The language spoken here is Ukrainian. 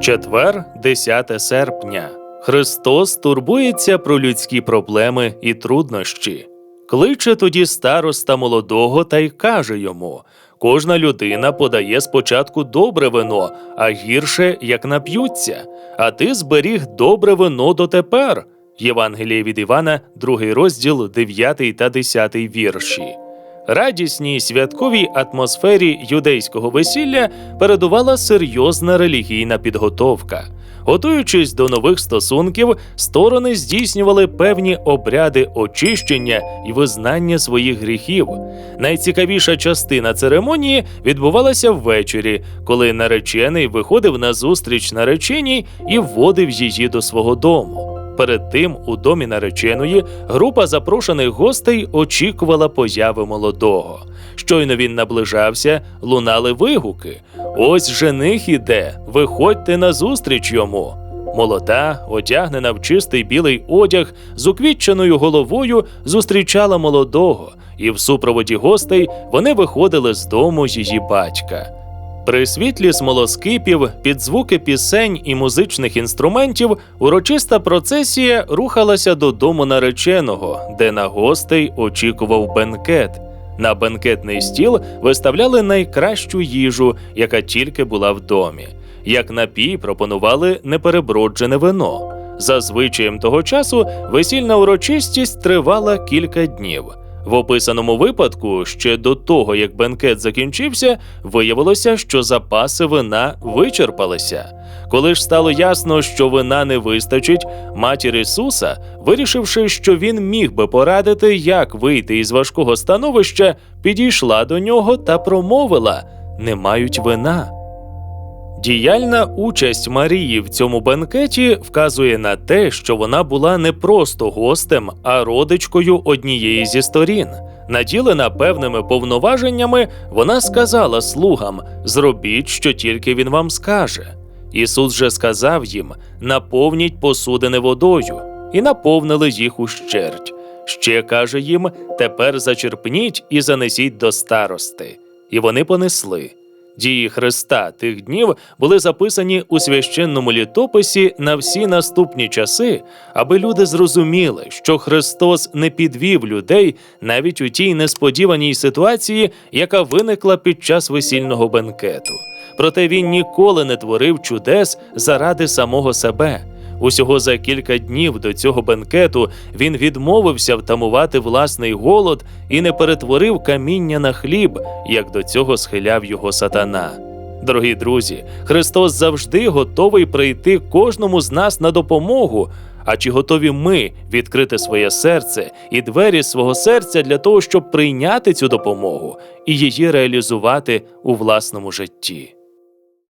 Четвер, 10 серпня. Христос турбується про людські проблеми і труднощі. Кличе тоді староста молодого та й каже йому: кожна людина подає спочатку добре вино, а гірше як нап'ються. А ти зберіг добре вино дотепер. Євангеліє від Івана, другий розділ, 9 та 10 вірші. Радісній святковій атмосфері юдейського весілля передувала серйозна релігійна підготовка. Готуючись до нових стосунків, сторони здійснювали певні обряди очищення і визнання своїх гріхів. Найцікавіша частина церемонії відбувалася ввечері, коли наречений виходив на зустріч нареченій і вводив її до свого дому. Перед тим у домі нареченої група запрошених гостей очікувала появи молодого. Щойно він наближався, лунали вигуки. Ось жених іде, виходьте на зустріч йому. Молода, одягнена в чистий білий одяг, з уквітченою головою зустрічала молодого, і в супроводі гостей вони виходили з дому її батька. При світлі смолоскипів, під звуки пісень і музичних інструментів урочиста процесія рухалася додому нареченого, де на гостей очікував бенкет. На бенкетний стіл виставляли найкращу їжу, яка тільки була в домі. Як напій пропонували непереброджене вино. За звичаєм того часу весільна урочистість тривала кілька днів. В описаному випадку, ще до того, як бенкет закінчився, виявилося, що запаси вина вичерпалися. Коли ж стало ясно, що вина не вистачить, матір Ісуса, вирішивши, що він міг би порадити, як вийти із важкого становища, підійшла до нього та промовила: не мають вина. Діяльна участь Марії в цьому бенкеті вказує на те, що вона була не просто гостем, а родичкою однієї зі сторін. Наділена певними повноваженнями, вона сказала слугам: зробіть, що тільки він вам скаже. Ісус же сказав їм: наповніть посудини водою, і наповнили їх ущерть. Ще каже їм: тепер зачерпніть і занесіть до старости. І вони понесли. Дії Христа тих днів були записані у священному літописі на всі наступні часи, аби люди зрозуміли, що Христос не підвів людей навіть у тій несподіваній ситуації, яка виникла під час весільного бенкету. Проте він ніколи не творив чудес заради самого себе. Усього за кілька днів до цього бенкету він відмовився втамувати власний голод і не перетворив каміння на хліб, як до цього схиляв його сатана. Дорогі друзі, Христос завжди готовий прийти кожному з нас на допомогу. А чи готові ми відкрити своє серце і двері свого серця для того, щоб прийняти цю допомогу і її реалізувати у власному житті?